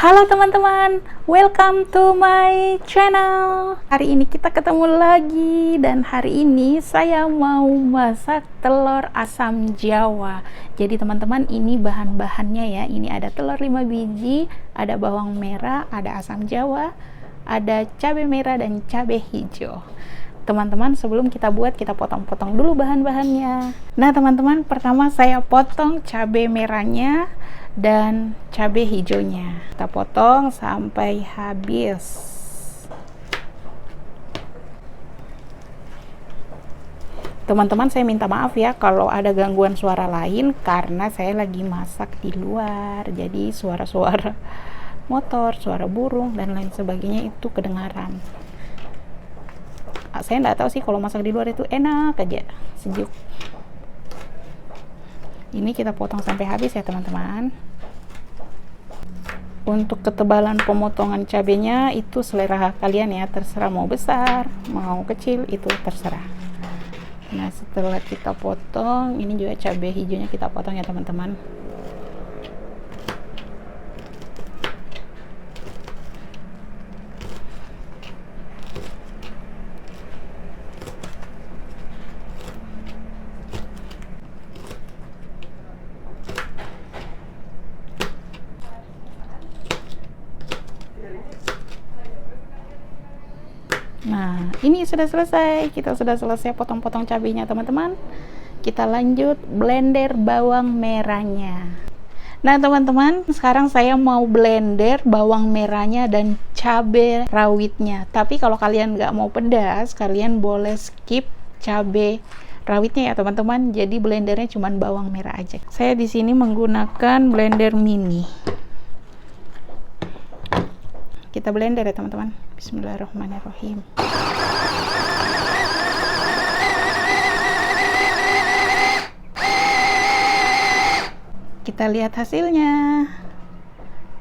Halo teman-teman, welcome to my channel. Hari ini kita ketemu lagi dan hari ini saya mau masak telur asam jawa. Jadi teman-teman ini bahan-bahannya ya. Ini ada telur 5 biji, ada bawang merah, ada asam jawa, ada cabai merah dan cabai hijau teman-teman sebelum kita buat kita potong-potong dulu bahan-bahannya nah teman-teman pertama saya potong cabai merahnya dan cabai hijaunya. Kita potong sampai habis. Teman-teman saya minta maaf ya kalau ada gangguan suara lain karena saya lagi masak di luar. Jadi suara-suara motor, suara burung dan lain sebagainya itu kedengaran. Saya nggak tahu sih kalau masak di luar itu enak aja sejuk ini kita potong sampai habis ya teman-teman. Untuk ketebalan pemotongan cabenya itu selera kalian ya. Terserah mau besar mau kecil itu terserah. Nah setelah kita potong ini juga cabai hijaunya kita potong ya teman-teman Nah, ini sudah selesai. Kita sudah selesai potong-potong cabenya, teman-teman. Kita lanjut blender bawang merahnya. Nah, teman-teman, sekarang saya mau blender bawang merahnya dan cabai rawitnya. Tapi kalau kalian nggak mau pedas, kalian boleh skip cabai rawitnya ya, teman-teman. Jadi blendernya cuma bawang merah aja. Saya di sini menggunakan blender mini kita blender ya teman-teman. Bismillahirrahmanirrahim. Kita lihat hasilnya.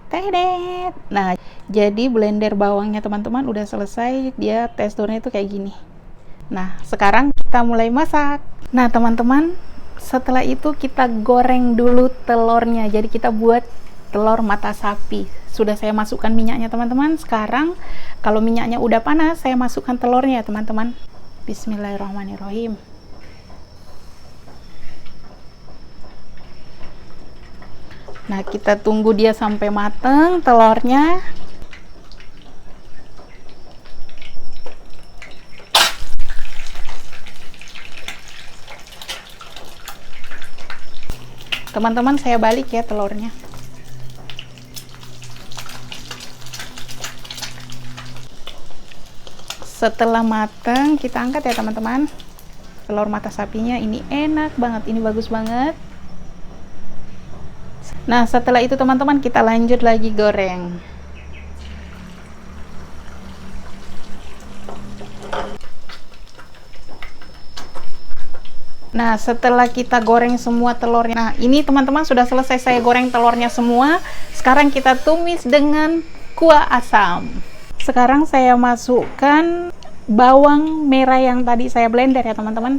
Tedet nah jadi blender bawangnya teman-teman udah selesai. Dia teksturnya itu kayak gini. Nah sekarang kita mulai masak. Nah teman-teman setelah itu kita goreng dulu telurnya. Jadi kita buat telur mata sapi. Sudah saya masukkan minyaknya teman-teman. Sekarang kalau minyaknya udah panas saya masukkan telurnya ya teman-teman. Bismillahirrahmanirrahim. Nah kita tunggu dia sampai mateng telurnya. Teman-teman saya balik ya telurnya setelah matang kita angkat ya teman-teman telur mata sapinya ini enak banget ini bagus banget nah setelah itu teman-teman kita lanjut lagi goreng Nah, setelah kita goreng semua telurnya. Nah, ini teman-teman sudah selesai saya goreng telurnya semua. Sekarang kita tumis dengan kuah asam sekarang saya masukkan bawang merah yang tadi saya blender ya teman-teman.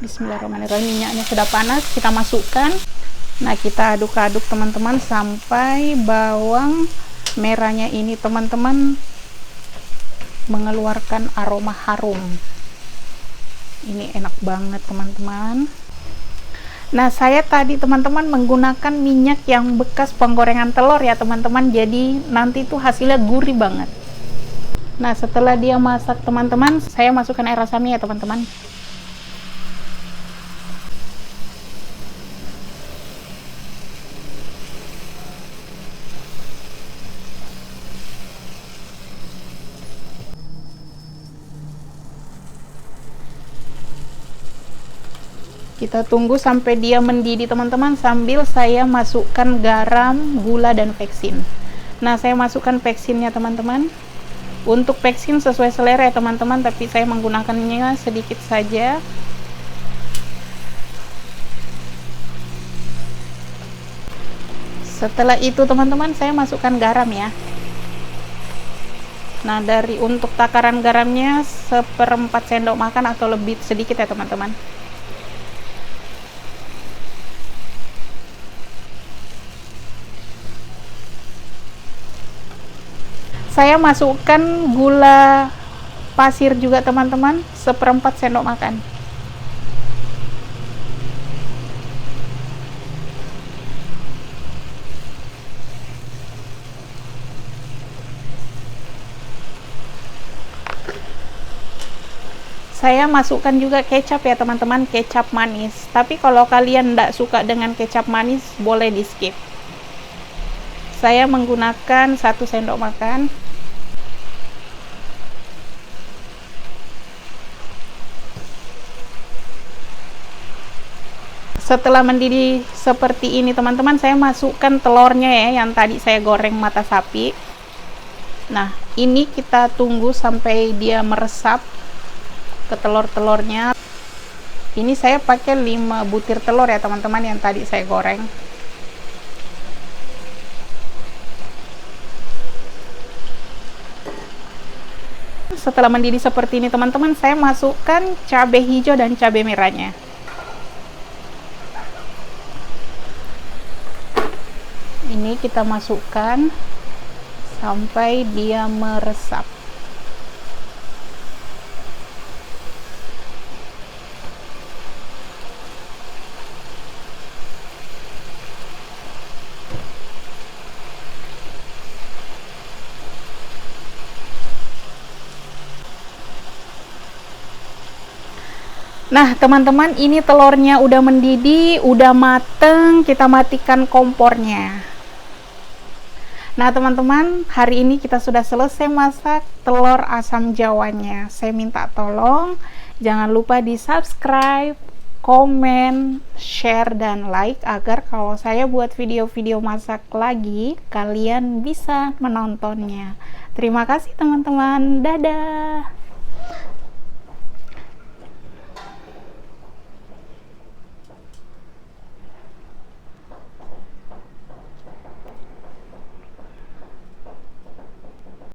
Bismillahirrahmanirrahim. Minyaknya sudah panas kita masukkan. Nah kita aduk-aduk teman-teman sampai bawang merahnya ini teman-teman mengeluarkan aroma harum. Ini enak banget teman-teman. Nah, saya tadi teman-teman menggunakan minyak yang bekas penggorengan telur ya teman-teman. Jadi nanti tuh hasilnya gurih banget. Nah, setelah dia masak teman-teman, saya masukkan air asamnya ya teman-teman. kita tunggu sampai dia mendidih teman-teman sambil saya masukkan garam, gula, dan peksin nah saya masukkan peksinnya teman-teman untuk vaksin sesuai selera ya teman-teman tapi saya menggunakannya sedikit saja. Setelah itu teman-teman saya masukkan garam ya. Nah dari untuk takaran garamnya seperempat sendok makan atau lebih sedikit ya teman-teman saya masukkan gula pasir juga teman-teman. Seperempat sendok makan. Saya masukkan juga kecap ya teman-teman. Kecap manis. Tapi kalau kalian tidak suka dengan kecap manis boleh di skip. Saya menggunakan satu sendok makan setelah mendidih seperti ini teman-teman saya masukkan telurnya ya yang tadi saya goreng mata sapi. Nah ini kita tunggu sampai dia meresap ke telur-telurnya. Ini saya pakai 5 butir telur ya teman-teman yang tadi saya goreng. Setelah mendidih seperti ini teman-teman saya masukkan cabai hijau dan cabai merahnya ini kita masukkan sampai dia meresap Nah, teman-teman, ini telurnya udah mendidih, udah mateng, kita matikan kompornya. Nah, teman-teman, hari ini kita sudah selesai masak telur asam jawanya. Saya minta tolong jangan lupa di-subscribe, komen, share dan like agar kalau saya buat video-video masak lagi, kalian bisa menontonnya. Terima kasih teman-teman. Dadah.